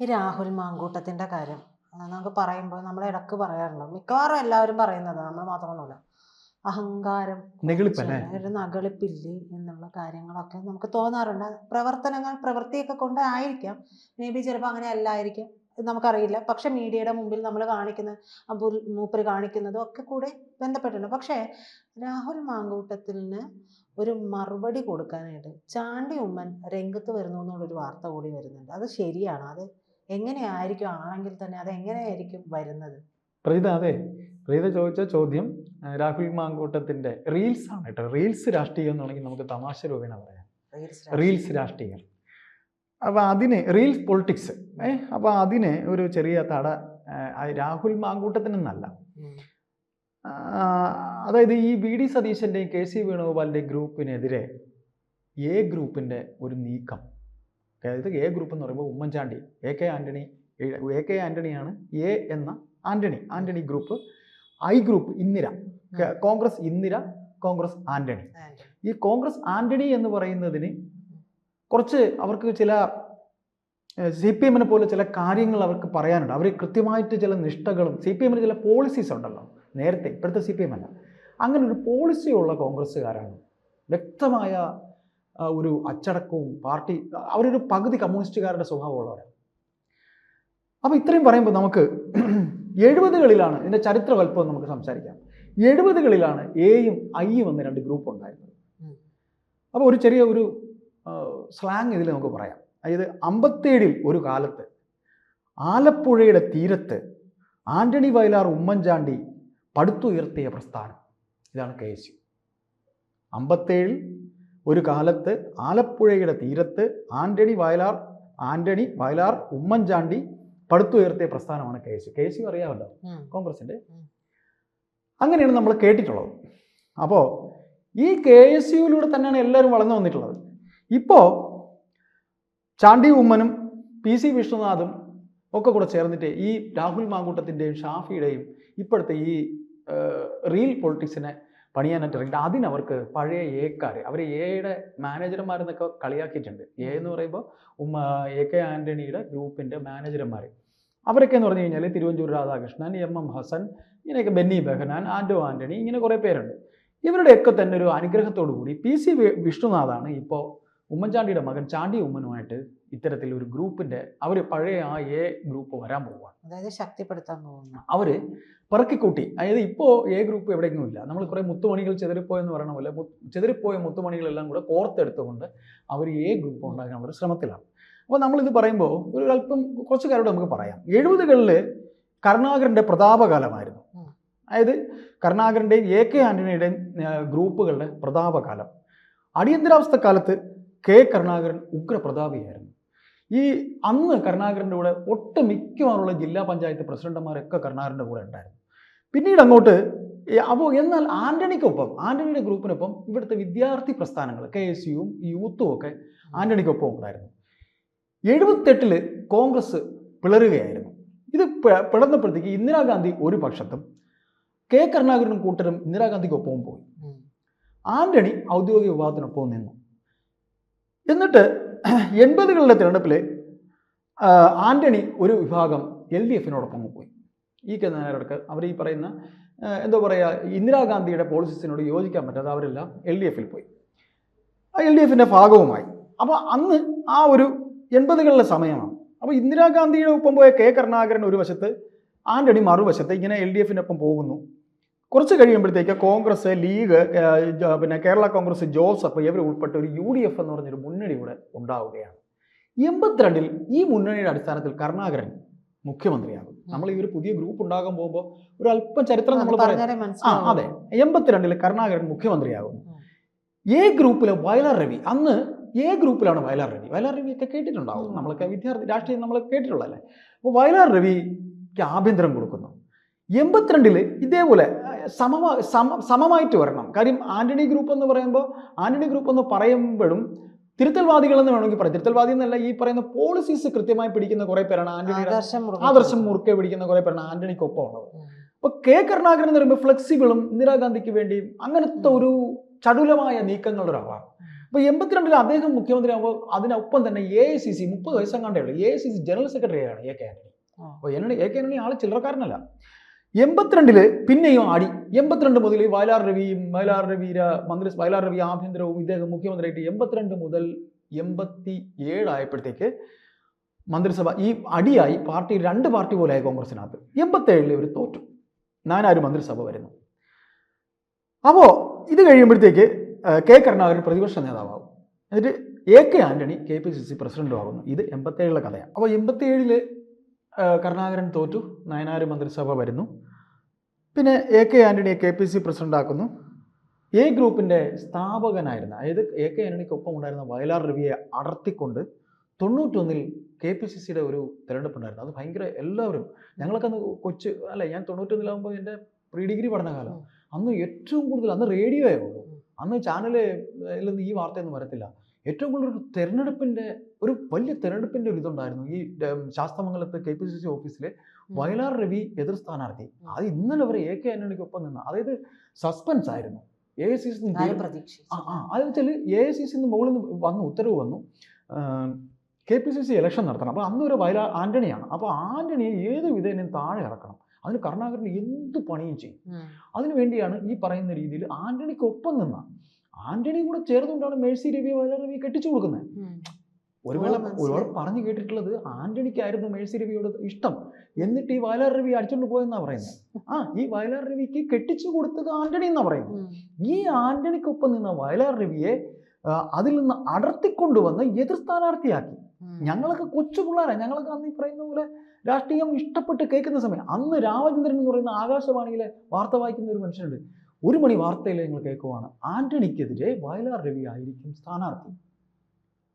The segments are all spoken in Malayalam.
ഈ രാഹുൽ മാങ്കൂട്ടത്തിന്റെ കാര്യം. നമുക്ക് പറയുമ്പോൾ നമ്മൾ ഇടയ്ക്ക് പറയാറുണ്ട്. മിക്കവാറും എല്ലാവരും പറയുന്നത്. നമ്മൾ മാത്രമൊന്നുമില്ല. അഹങ്കാരം ഒരു നകളിപ്പില്ലേ എന്നുള്ള കാര്യങ്ങളൊക്കെ നമുക്ക് തോന്നാറുണ്ട്. പ്രവർത്തനങ്ങൾ പ്രവൃത്തിയൊക്കെ കൊണ്ട് ആയിരിക്കാം. മേ ബി ചിലപ്പോൾ അങ്ങനെ അല്ലായിരിക്കാം. നമുക്കറിയില്ല. പക്ഷെ മീഡിയയുടെ മുമ്പിൽ നമ്മൾ കാണിക്കുന്ന മൂപ്പര് കാണിക്കുന്നതും ഒക്കെ കൂടെ ബന്ധപ്പെട്ടിട്ടുണ്ട്. പക്ഷേ രാഹുൽ മാങ്കൂട്ടത്തിന് ഒരു മറുപടി കൊടുക്കാനായിട്ട് ചാണ്ടി ഉമ്മൻ രംഗത്ത് വരുന്നു എന്നുള്ളൊരു വാർത്ത കൂടി വരുന്നുണ്ട്. അത് ശരിയാണ്? അത് എങ്ങനെയായിരിക്കും ആണെങ്കിൽ തന്നെ അത് എങ്ങനെയായിരിക്കും വരുന്നത്? പ്രീത അതെ. പ്രീത ചോദിച്ച ചോദ്യം രാഹുൽ മാങ്കൂട്ടത്തിന്റെ റീൽസ് ആണ് കേട്ടോ. റീൽസ് രാഷ്ട്രീയം എന്നുണ്ടെങ്കിൽ നമുക്ക് തമാശ രൂപേണ പറയാം. റീൽസ് രാഷ്ട്രീയം. അപ്പോൾ അതിന് റീൽസ് പൊളിറ്റിക്സ് ഏ അപ്പോൾ അതിന് ഒരു ചെറിയ തട രാഹുൽ മാങ്കൂട്ടത്തിനെന്നല്ല. അതായത് ഈ വി ഡി സതീശന്റെയും കെ സി വേണുഗോപാലിന്റെയും ഗ്രൂപ്പിനെതിരെ എ ഗ്രൂപ്പിന്റെ ഒരു നീക്കം. അതായത് എ ഗ്രൂപ്പ് എന്ന് പറയുമ്പോൾ Oommen Chandy A K Antony A K ആന്റണിയാണ് A എന്ന Antony Antony group I group Indira. Congress Indira Congress Antony ഈ കോൺഗ്രസ് ആന്റണി എന്ന് പറയുന്നതിന് കുറച്ച് അവർക്ക് ചില സി പി എമ്മിനെ പോലെ ചില കാര്യങ്ങൾ അവർക്ക് പറയാനുണ്ട്. അവർ കൃത്യമായിട്ട് ചില നിഷ്ഠകളും സി പി എമ്മിന് ചില പോളിസീസ് ഉണ്ടല്ലോ. നേരത്തെ ഇപ്പോഴത്തെ സി പി എം അല്ല. അങ്ങനെ ഒരു പോളിസി ഉള്ള കോൺഗ്രസ്സുകാരാണ് വ്യക്തമായ ഒരു അച്ചടക്കവും പാർട്ടി അവരൊരു പകുതി കമ്മ്യൂണിസ്റ്റുകാരുടെ സ്വഭാവമുള്ളവരാണ് അപ്പോൾ ഇത്രയും പറയുമ്പോൾ നമുക്ക് എഴുപതുകളിലാണ് ഇതിന്റെ ചരിത്രവൽപ്പം നമുക്ക് സംസാരിക്കാം. എഴുപതുകളിലാണ് എയും ഐയും എന്ന രണ്ട് ഗ്രൂപ്പ് ഉണ്ടായിരുന്നത്. അപ്പോൾ ഒരു ചെറിയ ഒരു സ്ലാങ് ഇതിൽ നമുക്ക് പറയാം. അതായത് അമ്പത്തേഴിൽ ഒരു കാലത്ത് ആലപ്പുഴയുടെ തീരത്ത് ആന്റണി വയലാർ ഉമ്മൻചാണ്ടി പടുത്തുയർത്തിയ പ്രസ്ഥാനം. ഇതാണ് കെ എസ് യു. അമ്പത്തേഴിൽ ഒരു കാലത്ത് ആലപ്പുഴയുടെ തീരത്ത് ആന്റണി വയലാർ ആന്റണി വയലാർ ഉമ്മൻചാണ്ടി പടുത്തുയർത്തിയ പ്രസ്ഥാനമാണ് K S U. K S U അറിയാമല്ലോ. കോൺഗ്രസിന്റെ അങ്ങനെയാണ് നമ്മൾ കേട്ടിട്ടുള്ളത്. അപ്പോൾ ഈ കെ എസ് യുയിലൂടെ തന്നെയാണ് എല്ലാവരും വളർന്നു വന്നിട്ടുള്ളത്. ഇപ്പോൾ ചാണ്ടി ഉമ്മനും പി സി വിഷ്ണുനാഥും ഒക്കെ കൂടെ ചേർന്നിട്ട് ഈ രാഹുൽ മാങ്കൂട്ടത്തിന്റെയും ഷാഫിയുടെയും ഇപ്പോഴത്തെ ഈ റീൽ പൊളിറ്റിക്സിനെ പണിയാനായിട്ട് ഇറങ്ങിയിട്ട് അതിനവർക്ക് പഴയ എക്കാർ അവർ എയുടെ മാനേജർമാരെന്നൊക്കെ കളിയാക്കിയിട്ടുണ്ട്. എ എന്ന് പറയുമ്പോൾ ഉമ്മ എ കെ ആന്റണിയുടെ ഗ്രൂപ്പിന്റെ മാനേജർമാർ അവരൊക്കെ എന്ന് പറഞ്ഞു കഴിഞ്ഞാൽ തിരുവഞ്ചൂർ രാധാകൃഷ്ണൻ എം എം ഹസൻ ഇങ്ങനെയൊക്കെ ബെന്നി ബെഹനാൻ ആൻഡോ ആന്റണി ഇങ്ങനെ കുറേ പേരുണ്ട്. ഇവരുടെയൊക്കെ തന്നെ ഒരു അനുഗ്രഹത്തോടു കൂടി പി സി വിഷ്ണുനാഥാണ് ഇപ്പോൾ ഉമ്മൻചാണ്ടിയുടെ മകൻ ചാണ്ടി ഉമ്മനുമായിട്ട് ഇത്തരത്തിൽ ഒരു ഗ്രൂപ്പിന്റെ അവർ പഴയ ആ എ ഗ്രൂപ്പ് വരാൻ പോവുകയാണ് അതായത് ശക്തിപ്പെടുത്താൻ പോകുന്നു. അവർ പെറുക്കിക്കൂട്ടി. അതായത് ഇപ്പോൾ എ ഗ്രൂപ്പ് എവിടെയെങ്കിലും ഇല്ല. നമ്മൾ കുറേ മുത്തുമണികൾ ചെതിരിപ്പോയെന്ന് പറയണ പോലെ ചെതിരിപ്പോയ മുത്തുമണികളെല്ലാം കൂടെ കോർത്തെടുത്തുകൊണ്ട് അവർ എ ഗ്രൂപ്പ് ഉണ്ടാക്കാൻ ഒരു ശ്രമത്തിലാണ്. അപ്പോൾ നമ്മളിത് പറയുമ്പോൾ ഒരു അല്പം കുറച്ച് കാര്യങ്ങൾ നമുക്ക് പറയാം. എഴുപതുകളിൽ കരുണാകരന്റെ പ്രതാപകാലമായിരുന്നു. അതായത് കരുണാകരന്റെയും എ കെ ആന്റണിയുടെയും ഗ്രൂപ്പുകളുടെ പ്രതാപകാലം. അടിയന്തരാവസ്ഥ കാലത്ത് കെ കരുണാകരൻ ഉഗ്രപ്രതാപിയായിരുന്നു. ഈ അന്ന് കരുണാകരന്റെ കൂടെ ഒട്ടുമിക്കവാറുള്ള ജില്ലാ പഞ്ചായത്ത് പ്രസിഡന്റുമാരൊക്കെ കരുണാകരന്റെ കൂടെ ഉണ്ടായിരുന്നു. പിന്നീട് അങ്ങോട്ട് അപ്പോൾ എന്നാൽ ആന്റണിക്കൊപ്പം ആന്റണിയുടെ ഗ്രൂപ്പിനൊപ്പം ഇവിടുത്തെ വിദ്യാർത്ഥി പ്രസ്ഥാനങ്ങൾ കെ എസ് യുവും യൂത്തും ഒക്കെ ആന്റണിക്കൊപ്പം ഉണ്ടായിരുന്നു. എഴുപത്തെട്ടിൽ കോൺഗ്രസ് പിളരുകയായിരുന്നു. ഇത് പിളർന്നപ്പോഴത്തേക്ക് ഇന്ദിരാഗാന്ധി ഒരു പക്ഷത്തും കെ കരുണാകരനും കൂട്ടരും ഇന്ദിരാഗാന്ധിക്കൊപ്പവും പോയി. ആന്റണി ഔദ്യോഗിക വിഭാഗത്തിനൊപ്പം നിന്നു. എന്നിട്ട് എൺപതുകളിലെ തിരഞ്ഞെടുപ്പിൽ ആന്റണി ഒരു വിഭാഗം എൽ ഡി എഫിനോടൊപ്പം പോയി. ഈ നായരടക്ക് അവർ ഈ പറയുന്ന എന്താ പറയുക ഇന്ദിരാഗാന്ധിയുടെ പോളിസിസിനോട് യോജിക്കാൻ പറ്റാതെ അവരെല്ലാം എൽ ഡി എഫിൽ പോയി. ആ എൽ ഡി എഫിന്റെ ഭാഗവുമായി. അപ്പോൾ അന്ന് ആ ഒരു എൺപതുകളിലെ സമയമാണ്. അപ്പോൾ ഇന്ദിരാഗാന്ധിയുടെ ഒപ്പം പോയ കെ കരുണാകരൻ ഒരു വശത്ത് ആന്റണി മറുവശത്ത് ഇങ്ങനെ എൽ ഡി എഫിനൊപ്പം പോകുന്നു. കുറച്ച് കഴിയുമ്പോഴത്തേക്ക് കോൺഗ്രസ് ലീഗ് പിന്നെ കേരള കോൺഗ്രസ് ജോസഫ് ഇവർ ഉൾപ്പെട്ട ഒരു യു ഡി എഫ് എന്ന് പറഞ്ഞൊരു മുന്നണി ഇവിടെ ഉണ്ടാവുകയാണ്. എൺപത്തിരണ്ടിൽ ഈ മുന്നണിയുടെ അടിസ്ഥാനത്തിൽ കരുണാകരൻ മുഖ്യമന്ത്രിയാകും. നമ്മൾ ഈ ഒരു പുതിയ ഗ്രൂപ്പ് ഉണ്ടാകാൻ പോകുമ്പോൾ ഒരു അല്പം ചരിത്രം നമ്മൾ പറയാം. ആ അതെ. എൺപത്തിരണ്ടിൽ കരുണാകരൻ മുഖ്യമന്ത്രിയാകുന്നു. എ ഗ്രൂപ്പിലെ വയലാർ രവി അന്ന് എ ഗ്രൂപ്പിലാണ് വയലാർ രവി. വയലാർ രവി ഒക്കെ കേട്ടിട്ടുണ്ടാവും നമ്മളൊക്കെ വിദ്യാർത്ഥി രാഷ്ട്രീയം നമ്മൾ കേട്ടിട്ടുള്ളതല്ലേ? അപ്പോൾ വയലാർ രവിക്ക് ആഭ്യന്തരം കൊടുക്കുന്നു. എൺപത്തിരണ്ടിൽ ഇതേപോലെ സമമാ സമ സമമായിട്ട് വരണം. കാര്യം ആന്റണി ഗ്രൂപ്പ് എന്ന് പറയുമ്പോൾ ആന്റണി ഗ്രൂപ്പ് എന്ന് പറയുമ്പോഴും തിരുത്തൽവാദികളെന്ന് വേണമെങ്കിൽ പറയാം. തിരുത്തൽവാദി എന്നല്ല ഈ പറയുന്ന പോളിസീസ് കൃത്യമായി പിടിക്കുന്ന കുറെ പേരാണ്. ആന്റണി ആദർശം മുറുകെ മുറുക്കെ പിടിക്കുന്ന. കുറെ പേരാണ് ആന്റണിക്കൊപ്പം ഉള്ളത്. അപ്പൊ കെ കരുണാകരൻ എന്ന് പറയുമ്പോൾ ഫ്ലെക്സിബിളും ഇന്ദിരാഗാന്ധിക്ക് വേണ്ടിയും അങ്ങനത്തെ ഒരു ചടുലമായ നീക്കങ്ങളുടെ ഒരാളാണ്. അപ്പോൾ എൺപത്തിരണ്ടിൽ അദ്ദേഹം മുഖ്യമന്ത്രി ആകുമ്പോൾ അതിനൊപ്പം തന്നെ എ ഐ സി സി മുപ്പത് വയസ്സെങ്ങാണ്ടേ ഉള്ളൂ. A I C C general സെക്രട്ടറിയാണ് എ കെ ആന്റണി. അപ്പോൾ എന്നെ എ കെ ആന്റണി ആൾ ചില്ലറക്കാരനല്ല. എൺപത്തിരണ്ടിൽ പിന്നെയും ആടി. എൺപത്തിരണ്ട് മുതൽ വയലാർ രവിയും വയലാർ രവിയുടെ മന്ത്രി വയലാർ രവി ആഭ്യന്തരവും ഇദ്ദേഹം മുഖ്യമന്ത്രിയായിട്ട് എൺപത്തിരണ്ട് മുതൽ എൺപത്തി ഏഴായപ്പോഴത്തേക്ക് മന്ത്രിസഭ ഈ അടിയായി പാർട്ടി രണ്ട് പാർട്ടി പോലെയായി കോൺഗ്രസിനകത്ത്. എൺപത്തേഴിൽ ഇവർ തോറ്റു. നാനാരും മന്ത്രിസഭ വരുന്നു. അപ്പോൾ ഇത് കഴിയുമ്പോഴത്തേക്ക് കെ കരുണാകരൻ പ്രതിപക്ഷ നേതാവാകും. എന്നിട്ട് A K Antony K P C C പ്രസിഡന്റും ആകുന്നു. ഇത് എൺപത്തേഴിലെ കഥയാണ്. അപ്പോൾ എൺപത്തിയേഴിൽ കരുണാകരൻ തോറ്റു. നയനാർ മന്ത്രിസഭ വരുന്നു. പിന്നെ എ കെ ആന്റണിയെ കെ പി സി പ്രസിഡന്റ് ആക്കുന്നു. എ ഗ്രൂപ്പിന്റെ സ്ഥാപകനായിരുന്ന അതായത് എ കെ ആന്റണിക്കൊപ്പം ഉണ്ടായിരുന്ന വയലാർ രവിയെ അടർത്തിക്കൊണ്ട് തൊണ്ണൂറ്റൊന്നിൽ കെ പി സി സിയുടെ ഒരു തിരഞ്ഞെടുപ്പുണ്ടായിരുന്നു. അത് ഭയങ്കര എല്ലാവരും ഞങ്ങളൊക്കെ അന്ന് കൊച്ച് അല്ല ഞാൻ തൊണ്ണൂറ്റൊന്നിലാകുമ്പോൾ എന്റെ പ്രീ ഡിഗ്രി പഠനകാലം കാലം അന്ന് ഏറ്റവും കൂടുതൽ അന്ന് റേഡിയോ ആയിരുന്നു അന്ന് ചാനലിൽ ഈ വാർത്തയൊന്നും വരത്തില്ല. ഏറ്റവും കൂടുതൽ ഒരു തെരഞ്ഞെടുപ്പിന്റെ ഒരു വലിയ തെരഞ്ഞെടുപ്പിന്റെ ഒരു ഇതുണ്ടായിരുന്നു. ഈ ശാസ്ത്രമംഗലത്ത് ശാസ്തമംഗലത്ത് കെ പി സി സി ഓഫീസിലെ വയലാർ രവി എതിർ സ്ഥാനാർത്ഥി. അത് ഇന്നലെ വരെ എ കെ ആന്റണിക്ക് ഒപ്പം നിന്ന് അതായത് സസ്പെൻസ് ആയിരുന്നു. എ ഐ സി സി ആ ആ അത് വെച്ചാൽ എ ഐ സി സി മുകളിൽ നിന്ന് വന്ന് ഉത്തരവ് വന്നു. K P C C election നടത്തണം. അപ്പോൾ അന്ന് ഒരു വയലാ ആന്റണിയാണ്. അപ്പോൾ ആന്റണിയെ ഏത് വിധേനയും താഴെ ഇറക്കണം? അതിന് കരുണാകരൻ എന്ത് പണിയും ചെയ്യും? അതിനുവേണ്ടിയാണ് അതിനു വേണ്ടിയാണ് ഈ പറയുന്ന രീതിയിൽ ആന്റണിക്കൊപ്പം നിന്ന ആന്റണി കൂടെ ചേർന്നുകൊണ്ടാണ് മേഴ്സി രവി വയലാർ രവി കെട്ടിച്ചു കൊടുക്കുന്നത്. ഒരു വേള. ഒരുപാട് പറഞ്ഞു കേട്ടിട്ടുള്ളത് ആന്റണിക്കായിരുന്നു മേഴ്സി രവിയോട് ഇഷ്ടം. എന്നിട്ട് ഈ വയലാർ രവി അടിച്ചോണ്ട് പോയെന്നാ പറയുന്നത്. ആ ഈ വയലാർ രവിക്ക് കെട്ടിച്ചു കൊടുത്തത് ആന്റണി എന്നാ പറയുന്നത്. ഈ ആന്റണിക്കൊപ്പം നിന്ന വയലാർ രവിയെ അതിൽ നിന്ന് അടർത്തിക്കൊണ്ടുവന്ന് എതിർ സ്ഥാനാർത്ഥിയാക്കി. ഞങ്ങളൊക്കെ കൊച്ചു പിള്ളേരാണ് ഞങ്ങളൊക്കെ അന്ന് ഈ പറയുന്ന പോലെ രാഷ്ട്രീയം ഇഷ്ടപ്പെട്ട് കേൾക്കുന്ന സമയം. അന്ന് രാമചന്ദ്രൻ എന്ന് പറയുന്ന ആകാശവാണിയിലെ വാർത്ത വായിക്കുന്ന ഒരു മനുഷ്യനുണ്ട്. ഒരു മണി വാർത്തയിൽ നിങ്ങൾ കേൾക്കുവാണ്. ആന്റണിക്കെതിരെ വയലാർ രവി ആയിരിക്കും സ്ഥാനാർത്ഥി.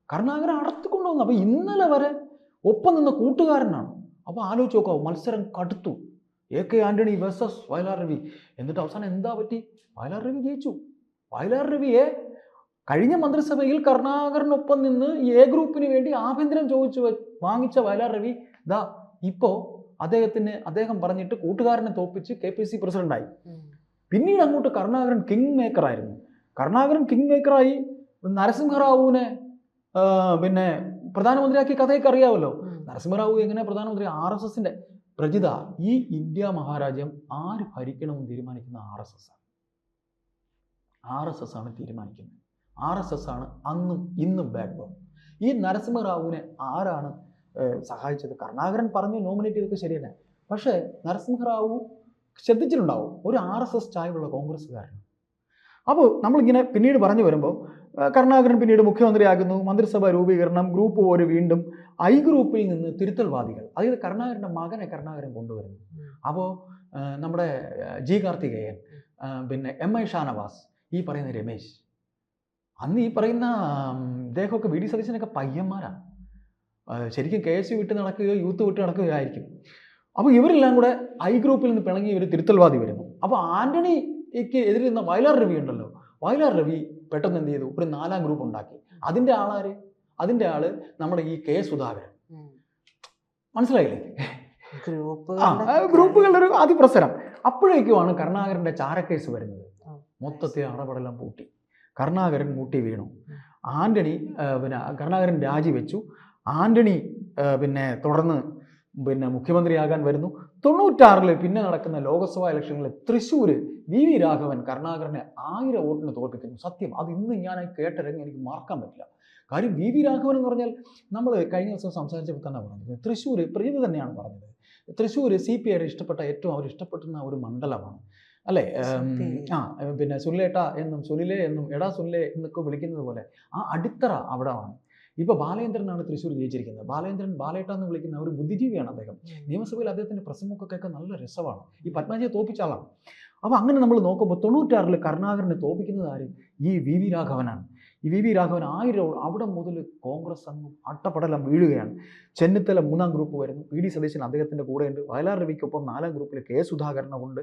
കരുണാകരൻ അടർത്തിക്കൊണ്ടുവന്നു അപ്പൊ ഇന്നലെ വരെ ഒപ്പം നിന്ന കൂട്ടുകാരനാണ്. അപ്പൊ ആലോചിച്ച് നോക്കാവും മത്സരം കടുത്തു. A K Antony versus Vayalar Ravi. എന്നിട്ട് അവസാനം എന്താ പറ്റി? വയലാർ രവി ജയിച്ചു. വയലാർ രവിയെ കഴിഞ്ഞ മന്ത്രിസഭയിൽ കരുണാകരനൊപ്പം നിന്ന് എ ഗ്രൂപ്പിന് വേണ്ടി ആഭ്യന്തരം ചോദിച്ചു വാങ്ങിച്ച വയലാർ രവി ദാ ഇപ്പോ അദ്ദേഹത്തിന് അദ്ദേഹം പറഞ്ഞിട്ട് കൂട്ടുകാരനെ തോപ്പിച്ച് കെ പി സി പ്രസിഡന്റായി. പിന്നീട് അങ്ങോട്ട് കർണാകരൻ കിങ് മേക്കർ ആയിരുന്നു. കരുണാകരൻ കിങ് മേക്കറായി നരസിംഹറാവുവിനെ പിന്നെ പ്രധാനമന്ത്രിയാക്കിയ കഥയൊക്കെ അറിയാമല്ലോ നരസിംഹറാവു എങ്ങനെ പ്രധാനമന്ത്രി? ആർ എസ് എസിന്റെ പ്രജിത ഈ ഇന്ത്യ മഹാരാജ്യം ആര് ഭരിക്കണമെന്ന് തീരുമാനിക്കുന്ന ആർ എസ് എസ് ആണ്. ആർ എസ് എസ് ആണ് തീരുമാനിക്കുന്നത്. ആർ എസ് എസ് ആണ് അന്നും ഇന്നും ബാക്ക് ബോൺ ഈ നരസിംഹറാവുവിനെ ആരാണ് സഹായിച്ചത്? കർണാകരൻ പറഞ്ഞു നോമിനേറ്റ് ചെയ്തൊക്കെ ശരിയല്ല? പക്ഷേ നരസിംഹറാവു ശ്രദ്ധിച്ചിട്ടുണ്ടാവും. ഒരു ആർ എസ് എസ് ചായവുള്ള കോൺഗ്രസ്സുകാരൻ. അപ്പോൾ നമ്മളിങ്ങനെ പിന്നീട് പറഞ്ഞു വരുമ്പോൾ കരുണാകരൻ പിന്നീട് മുഖ്യമന്ത്രിയാകുന്നു മന്ത്രിസഭ രൂപീകരണം ഗ്രൂപ്പ് പോര് വീണ്ടും ഐ ഗ്രൂപ്പിൽ നിന്ന് തിരുത്തൽവാദികൾ അതായത് കരുണാകരന്റെ മകനെ കരുണാകരൻ കൊണ്ടുവരുന്നു. അപ്പോൾ നമ്മുടെ ജി കാർത്തികേയൻ പിന്നെ എം ഐ ഷാനവാസ് ഈ പറയുന്ന രമേശ് അന്ന് ഈ പറയുന്ന ഇദ്ദേഹമൊക്കെ വി ഡി സതീശനൊക്കെ പയ്യന്മാരാണ്. ശരിക്കും കെ എസ് യു വിട്ട് നടക്കുകയോ യൂത്ത് വിട്ട് നടക്കുകയായിരിക്കും അപ്പോൾ ഇവരെല്ലാം കൂടെ ഐ ഗ്രൂപ്പിൽ നിന്ന് പിണങ്ങി ഇവർ തിരുത്തൽവാദി വരുന്നു. അപ്പോൾ ആന്റണിക്ക് എതിരെ നിന്ന വയലാർ രവി ഉണ്ടല്ലോ. വയലാർ രവി പെട്ടെന്ന് എന്ത് ചെയ്തു? ഒരു നാലാം ഗ്രൂപ്പ് ഉണ്ടാക്കി. അതിന്റെ ആളാര്? അതിന്റെ ആൾ നമ്മുടെ ഈ കെ സുധാകരൻ. മനസ്സിലായില്ലേ? ഗ്രൂപ്പുകളുടെ ഒരു അതിപ്രസരം. അപ്പോഴേക്കുമാണ് കരുണാകരന്റെ ചാരക്കേസ് വരുന്നത്. മൊത്തത്തെ മൊത്തത്തിൽ അടപടെല്ലാം പൂട്ടി. കരുണാകരൻ മൂട്ടി വീണു. ആന്റണി പിന്നെ കരുണാകരൻ രാജിവെച്ചു ആന്റണി പിന്നെ തുടർന്ന് പിന്നെ മുഖ്യമന്ത്രിയാകാൻ വരുന്നു. തൊണ്ണൂറ്റാറിൽ പിന്നെ നടക്കുന്ന ലോക്സഭാ ഇലക്ഷനിൽ തൃശ്ശൂർ വി വി രാഘവൻ കരുണാകരനെ ആയിരം വോട്ടിന് തോൽപ്പിക്കുന്നു. സത്യം. അത് ഇന്ന് ഞാൻ കേട്ടിറങ്ങി എനിക്ക് മറക്കാൻ പറ്റില്ല. കാര്യം വി വി രാഘവൻ എന്ന് പറഞ്ഞാൽ നമ്മൾ കഴിഞ്ഞ ദിവസം സംസാരിച്ചപ്പോൾ തന്നെ പറഞ്ഞത് തൃശ്ശൂർ പ്രീതി തന്നെയാണ് പറഞ്ഞത്. തൃശ്ശൂർ സി പി ഐ ഇഷ്ടപ്പെട്ട ഏറ്റവും അവർ ഇഷ്ടപ്പെടുന്ന ഒരു മണ്ഡലമാണ്. അല്ലേ? ആ പിന്നെ സുല്ലേട്ട എന്നും സുനിലെ എന്നും എടാ സുനിലെ എന്നൊക്കെ വിളിക്കുന്നത് പോലെ ആ അടിത്തറ അവിടെ ഇപ്പൊ ബാലേന്ദ്രനാണ് തൃശ്ശൂർ ജയിച്ചിരിക്കുന്നത്. ബാലേന്ദ്രൻ ബാലേട്ട എന്ന് വിളിക്കുന്ന ഒരു ബുദ്ധിജീവിയാണ് അദ്ദേഹം. നിയമസഭയിൽ അദ്ദേഹത്തിന്റെ പ്രസംഗമൊക്കെ കേൾക്കാൻ നല്ല രസമാണ്. ഈ പത്മജിയെ തോപ്പിച്ച ആളാണ്. അപ്പോൾ അങ്ങനെ നമ്മൾ നോക്കുമ്പോൾ തൊണ്ണൂറ്റാറിൽ കരുണാകരനെ തോപ്പിക്കുന്നത് ആരും? ഈ വി വി രാഘവനാണ്. ഈ വി വി രാഘവൻ ആയിരം അവിടെ മുതൽ കോൺഗ്രസ് അങ്ങ് അട്ടപ്പടലം വീഴുകയാണ്. ചെന്നിത്തല മൂന്നാം ഗ്രൂപ്പ് വരുന്നു. പി ഡി സതീശൻ അദ്ദേഹത്തിന്റെ കൂടെയുണ്ട്. വയലാർ രവിക്കൊപ്പം നാലാം ഗ്രൂപ്പിൽ കെ സുധാകരനുണ്ട്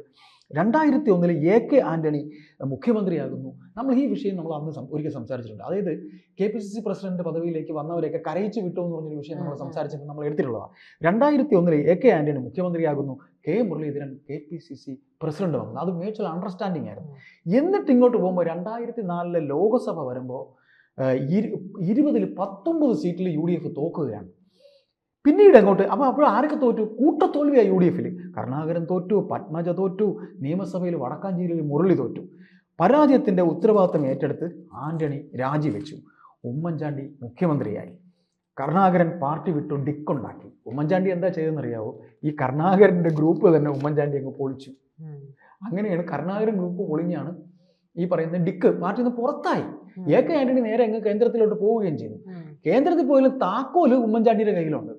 രണ്ടായിരത്തി ഒന്നിൽ എ കെ ആന്റണി മുഖ്യമന്ത്രിയാകുന്നു. നമ്മൾ ഈ വിഷയം നമ്മൾ അന്ന് ഒരിക്കൽ സംസാരിച്ചിട്ടുണ്ട്. അതായത് K P C C president പദവിയിലേക്ക് വന്നവരെയൊക്കെ കരയിച്ചു വിട്ടു എന്ന് പറഞ്ഞൊരു വിഷയം നമ്മൾ. സംസാരിച്ചപ്പോൾ നമ്മൾ എടുത്തിട്ടുള്ളതാണ്. രണ്ടായിരത്തി ഒന്നിൽ A K Antony മുഖ്യമന്ത്രിയാകുന്നു. K Muraleedharan K P C C president വന്നത് അത് മ്യൂച്വൽ അണ്ടർസ്റ്റാൻഡിങ് ആയിരുന്നു. എന്നിട്ട് ഇങ്ങോട്ട് പോകുമ്പോൾ രണ്ടായിരത്തി നാലിലെ ലോകസഭ വരുമ്പോൾ ഇരുപതിൽ പത്തൊമ്പത് സീറ്റിൽ യു ഡി എഫ് തോക്കുകയാണ്. പിന്നീട് അങ്ങോട്ട് അപ്പോൾ അപ്പോൾ ആരൊക്കെ തോറ്റു? കൂട്ടത്തോൽവിയായി യു ഡി എഫിൽ കരുണാകരൻ തോറ്റു പത്മജ തോറ്റു നിയമസഭയിൽ വടക്കാഞ്ചേരിയിൽ മുരളി തോറ്റു. പരാജയത്തിന്റെ ഉത്തരവാദിത്തം ഏറ്റെടുത്ത് ആന്റണി രാജിവെച്ചു. ഉമ്മൻചാണ്ടി മുഖ്യമന്ത്രിയായി. കരുണാകരൻ പാർട്ടി വിട്ടു ഡിക്കുണ്ടാക്കി. ഉമ്മൻചാണ്ടി എന്താ ചെയ്തെന്നറിയാവോ ഈ കരുണാകരന്റെ ഗ്രൂപ്പ് തന്നെ ഉമ്മൻചാണ്ടി അങ്ങ് പൊളിച്ചു. അങ്ങനെയാണ് കരുണാകരൻ ഗ്രൂപ്പ് പൊളിഞ്ഞാണ് ഈ പറയുന്ന ഡിക്ക് പാർട്ടിയിൽ നിന്ന് പുറത്തായി. എ കെ ആന്റണി നേരെ അങ്ങ് കേന്ദ്രത്തിലോട്ട് പോവുകയും ചെയ്തു. കേന്ദ്രത്തിൽ പോയാലും താക്കോൽ ഉമ്മൻചാണ്ടിയുടെ കയ്യിലുണ്ട്.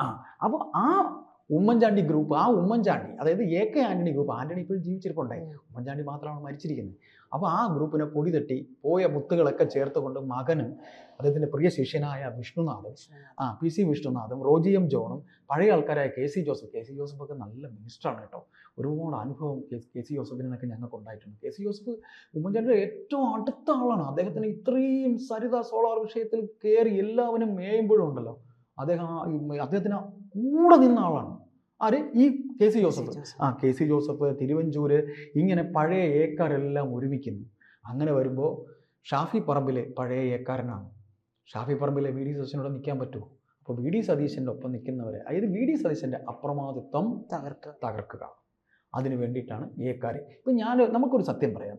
ആ. അപ്പോൾ ആ ഉമ്മൻചാണ്ടി ഗ്രൂപ്പ് ആ ഉമ്മൻചാണ്ടി അതായത് A K Antony group Antony ഇപ്പോഴും ജീവിച്ചിരിപ്പുണ്ടായി ഉമ്മൻചാണ്ടി മാത്രമാണ് മരിച്ചിരിക്കുന്നത്. അപ്പോൾ ആ ഗ്രൂപ്പിനെ പൊടി തട്ടി പോയ മുത്തുകളൊക്കെ ചേർത്തുകൊണ്ട് മകനും അദ്ദേഹത്തിന്റെ പ്രിയ ശിഷ്യനായ വിഷ്ണുനാഥും ആ പി സി വിഷ്ണുനാഥും റോജി എം ജോണും പഴയ ആൾക്കാരായ K C Joseph K C Joseph ഒക്കെ നല്ല മിനിസ്റ്ററാണ് കേട്ടോ. ഒരുപാട് അനുഭവം കെ- സി ജോസഫിൽ നിന്നൊക്കെ ഞങ്ങൾക്ക് ഉണ്ടായിട്ടുണ്ട്. കെ സി ജോസഫ് ഉമ്മൻചാണ്ടിയുടെ ഏറ്റവും അടുത്ത ആളാണ്. അദ്ദേഹത്തിന് ഇത്രയും സരിത സോളാർ വിഷയത്തിൽ കയറി എല്ലാവരും മേയുമ്പോഴും ഉണ്ടല്ലോ. അദ്ദേഹം അദ്ദേഹത്തിന് കൂടെ നിന്ന ആളാണ്. ആര്? ഈ കെ സി ജോസഫ്. ആ കെ സി ജോസഫ് തിരുവഞ്ചൂര് ഇങ്ങനെ പഴയ ഏക്കാരെല്ലാം ഒരുമിക്കുന്നു. അങ്ങനെ വരുമ്പോൾ ഷാഫി പറമ്പിലെ പഴയ ഏക്കാരനാണ്. ഷാഫി പറമ്പിലെ വി ഡി സതീശനോട് നിൽക്കാൻ പറ്റുമോ? അപ്പോൾ വി ഡി സതീശന്റെ ഒപ്പം നിൽക്കുന്നവരെ അതായത് വി ഡി സതീശന്റെ അപ്രമാദിത്വം തകർക്ക തകർക്കുക. അതിനു വേണ്ടിയിട്ടാണ് ഏക്കാരെ. ഇപ്പം ഞാൻ നമുക്കൊരു സത്യം പറയാം.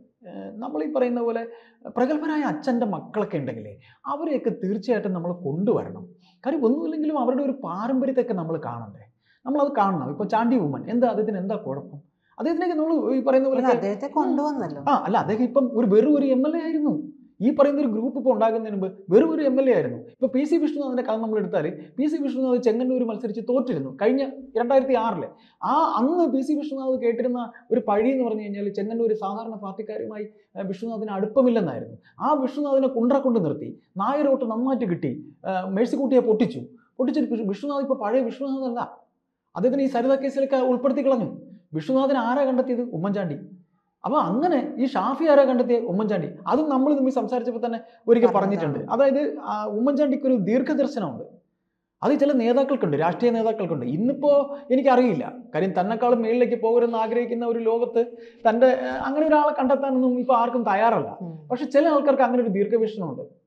നമ്മൾ ഈ പറയുന്ന പോലെ പ്രഗത്ഭരായ അച്ഛന്റെ മക്കളൊക്കെ ഉണ്ടെങ്കിലേ അവരെയൊക്കെ തീർച്ചയായിട്ടും നമ്മൾ കൊണ്ടുവരണം. കാര്യം ഒന്നുമില്ലെങ്കിലും അവരുടെ ഒരു പാരമ്പര്യത്തെയൊക്കെ നമ്മൾ കാണണ്ടേ? നമ്മളത് കാണണം. ഇപ്പോൾ ചാണ്ടി ഉമ്മൻ എന്താ അദ്ദേഹത്തിന് എന്താ കുഴപ്പം? അദ്ദേഹത്തിനൊക്കെ നമ്മൾ ഈ പറയുന്ന പോലെ അദ്ദേഹത്തെ കൊണ്ടുവന്നല്ലോ. ആ അല്ല അദ്ദേഹം ഇപ്പം ഒരു വെറും ഒരു എം എൽ എ ആയിരുന്നു. ഈ പറയുന്ന ഒരു ഗ്രൂപ്പ് ഇപ്പോൾ ഉണ്ടാകുന്നതിന് മുമ്പ് വെറും ഒരു എം എൽ എ ആയിരുന്നു. ഇപ്പോൾ പി സി വിഷ്ണുനാഥിന്റെ കഥ നമ്മൾ എടുത്താൽ പി സി വിഷ്ണുനാഥ് ചെങ്ങന്നൂർ മത്സരിച്ച് തോറ്റിരുന്നു കഴിഞ്ഞ രണ്ടായിരത്തി ആറിൽ. ആ അന്ന് പി സി വിഷ്ണുനാഥ് കേട്ടിരുന്ന ഒരു പഴി എന്ന് പറഞ്ഞു കഴിഞ്ഞാൽ ചെങ്ങന്നൂർ സാധാരണ പാർട്ടിക്കാരുമായി വിഷ്ണുനാഥിന് അടുപ്പമില്ലെന്നായിരുന്നു. ആ വിഷ്ണുനാഥിനെ കുണ്ട്ര കൊണ്ട് നിർത്തി നായരോട്ട് നന്നായിട്ട് കിട്ടി മേഴ്സിക്കുട്ടിയെ പൊട്ടിച്ചു. പൊട്ടിച്ചിട്ട് വിഷ്ണു- വിഷ്ണുനാഥ് ഇപ്പോൾ പഴയ വിഷ്ണുനാഥ് അല്ല. അദ്ദേഹത്തിന് ഈ സരിത കേസിലൊക്കെ ഉൾപ്പെടുത്തി കളഞ്ഞു. വിഷ്ണുനാഥൻ ആരാ കണ്ടെത്തിയത്? ഉമ്മൻചാണ്ടി. അപ്പോൾ അങ്ങനെ ഈ ഷാഫി ആരാ കണ്ടെത്തിയ? ഉമ്മൻചാണ്ടി. അതും നമ്മൾ തമ്മിൽ സംസാരിച്ചപ്പോൾ തന്നെ ഒരിക്കൽ പറഞ്ഞിട്ടുണ്ട്. അതായത് ഉമ്മൻചാണ്ടിക്ക് ഒരു ദീർഘദർശനമുണ്ട്. അത് ചില നേതാക്കൾക്കുണ്ട് രാഷ്ട്രീയ നേതാക്കൾക്കുണ്ട്. ഇന്നിപ്പോൾ എനിക്കറിയില്ല. കാര്യം തന്നെക്കാളും മേളിലേക്ക് പോകരുതെന്ന് ആഗ്രഹിക്കുന്ന ഒരു ലോകത്ത് തന്റെ അങ്ങനെ ഒരാളെ കണ്ടെത്താനൊന്നും ഇപ്പോൾ ആർക്കും തയ്യാറല്ല. പക്ഷെ ചില ആൾക്കാർക്ക് അങ്ങനെ ഒരു ദീർഘവീക്ഷണമുണ്ട്.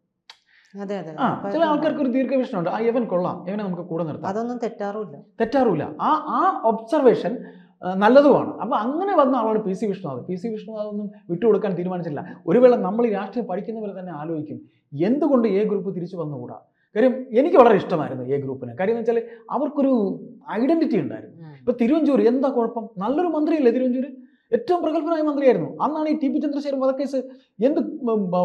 അതെ അതെ. ആ ചില ആൾക്കാർക്ക് ഒരു ദീർഘവീക്ഷണം ഉണ്ട് ആ ഇവൻ കൊള്ളാം. ഇവനെ നമുക്ക് കൂടെ നിർത്താം. അതൊന്നും തെറ്റാറുമില്ല. തെറ്റാറില്ല ആ ആ ഒബ്സർവേഷൻ നല്ലതുമാണ്. അപ്പോൾ അങ്ങനെ വന്ന ആളാണ് P C Vishnunath. P C Vishnunath ഒന്നും വിട്ടുകൊടുക്കാൻ തീരുമാനിച്ചില്ല. ഒരു വേള നമ്മൾ ഈ രാഷ്ട്രീയം പഠിക്കുന്നവർ തന്നെ ആലോചിക്കും. എന്തുകൊണ്ട് എ ഗ്രൂപ്പ് തിരിച്ചു വന്നുകൂടാ? കാര്യം എനിക്ക് വളരെ ഇഷ്ടമായിരുന്നു എ ഗ്രൂപ്പിന്. കാര്യം എന്ന് വെച്ചാൽ അവർക്കൊരു ഐഡന്റിറ്റി ഉണ്ടായിരുന്നു. ഇപ്പൊ തിരുവഞ്ചൂർ എന്താ കുഴപ്പം? നല്ലൊരു മന്ത്രിയല്ലേ തിരുവഞ്ചൂർ ഏറ്റവും പ്രഗത്ഭനായ മന്ത്രിയായിരുന്നു. അന്നാണ് ഈ ടി പി ചന്ദ്രശേഖരൻ വധക്കേസ് എന്ത്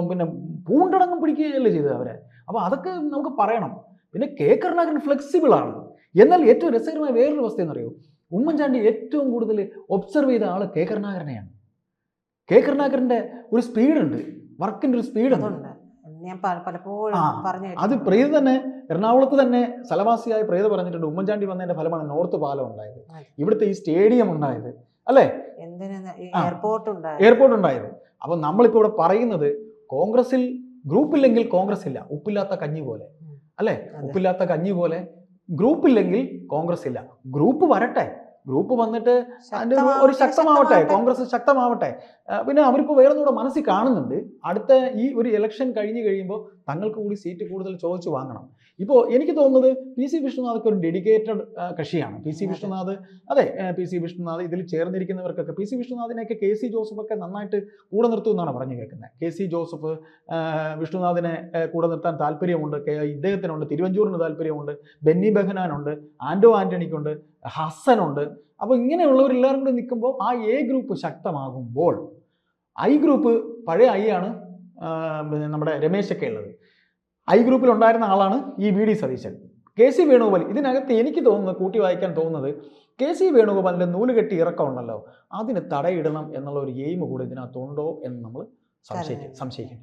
പിന്നെ പൂണ്ടടങ്ങും പിടിക്കുകയല്ലേ ചെയ്തത് അവരെ? അപ്പോൾ അതൊക്കെ നമുക്ക് പറയണം. പിന്നെ കെ. കരുണാകരൻ ഫ്ലെക്സിബിൾ ആണ്. എന്നാൽ ഏറ്റവും രസകരമായ വേറൊരു അവസ്ഥ എന്നറിയോ ഉമ്മൻചാണ്ടി ഏറ്റവും കൂടുതൽ ഒബ്സർവ് ചെയ്ത ആൾ കെ. കരുണാകരനെയാണ്. കെ. കരുണാകരന്റെ ഒരു സ്പീഡുണ്ട്. വർക്കിന്റെ ഒരു സ്പീഡ് ഉണ്ട് ഞാൻ പലപ്പോഴും പറഞ്ഞു അത് പ്രീത തന്നെ എറണാകുളത്ത് തന്നെ സ്ഥലവാസിയായ പ്രീത പറഞ്ഞിട്ടുണ്ട്. ഉമ്മൻചാണ്ടി വന്നതിന്റെ ഫലമാണ് നോർത്ത് പാലം ഉണ്ടായത്. ഇവിടുത്തെ ഈ സ്റ്റേഡിയം ഉണ്ടായത്. അല്ലേ. എയർപോർട്ട് ഉണ്ടായി എയർപോർട്ട് ഉണ്ടായത് അപ്പൊ നമ്മളിപ്പോ ഇവിടെ പറയുന്നത് കോൺഗ്രസിൽ ഗ്രൂപ്പ് ഇല്ലെങ്കിൽ കോൺഗ്രസ് ഇല്ല ഉപ്പില്ലാത്ത കഞ്ഞി പോലെ. അല്ലെ? ഉപ്പില്ലാത്ത കഞ്ഞി പോലെ ഗ്രൂപ്പ് ഇല്ലെങ്കിൽ കോൺഗ്രസ് ഇല്ല ഗ്രൂപ്പ് വരട്ടെ. ഗ്രൂപ്പ് വന്നിട്ട് ഒരു- ശക്തമാവട്ടെ. കോൺഗ്രസ് ശക്തമാവട്ടെ. പിന്നെ അവരിപ്പോൾ വേറെ കൂടെ മനസ്സിൽ കാണുന്നുണ്ട്. അടുത്ത ഈ ഒരു ഇലക്ഷൻ കഴിഞ്ഞു കഴിയുമ്പോൾ തങ്ങൾക്ക് കൂടി സീറ്റ് കൂടുതൽ ചോദിച്ചു വാങ്ങണം. ഇപ്പോൾ എനിക്ക് തോന്നുന്നത് പി സി വിഷ്ണുനാഥ് ഒരു ഡെഡിക്കേറ്റഡ് കക്ഷിയാണ്. P C. വിഷ്ണുനാഥ് അതെ പി സി വിഷ്ണുനാഥ് ഇതിൽ ചേർന്നിരിക്കുന്നവർക്കൊക്കെ പി സി വിഷ്ണുനാഥിനെയൊക്കെ കെ സി ജോസഫ് ഒക്കെ നന്നായിട്ട് കൂടെ നിർത്തും എന്നാണ് പറഞ്ഞു കേൾക്കുന്നത്. കെ സി ജോസഫ് വിഷ്ണുനാഥിനെ കൂടെ നിർത്താൻ താല്പര്യമുണ്ട്. ഇദ്ദേഹത്തിനുണ്ട് തിരുവഞ്ചൂറിന് താല്പര്യമുണ്ട്. ബെന്നി ബെഹനാനുണ്ട് ആൻഡോ ആന്റണിക്കുണ്ട് ഹസനുണ്ട് അപ്പോൾ ഇങ്ങനെയുള്ളവരെല്ലാവരും കൂടി നിൽക്കുമ്പോൾ ആ എ ഗ്രൂപ്പ് ശക്തമാകുമ്പോൾ ഐ ഗ്രൂപ്പ് പഴയ ഐ ആണ് നമ്മുടെ രമേശൊക്കെ ഉള്ളത്. ഐ ഗ്രൂപ്പിൽ ഉണ്ടായിരുന്ന ആളാണ് ഈ V D Satheesan K C Venugopal ഇതിനകത്ത് എനിക്ക് തോന്നുന്നത് കൂട്ടി വായിക്കാൻ തോന്നുന്നത് കെ സി വേണുഗോപാലിന്റെ നൂൽ കെട്ടി ഇറക്കം ഉണ്ടല്ലോ അതിന് തടയിടണം എന്നുള്ള ഒരു എയിം കൂടെ ഇതിനകത്തുണ്ടോ എന്ന് നമ്മൾ സംശയിക്കും. സംശയിക്കും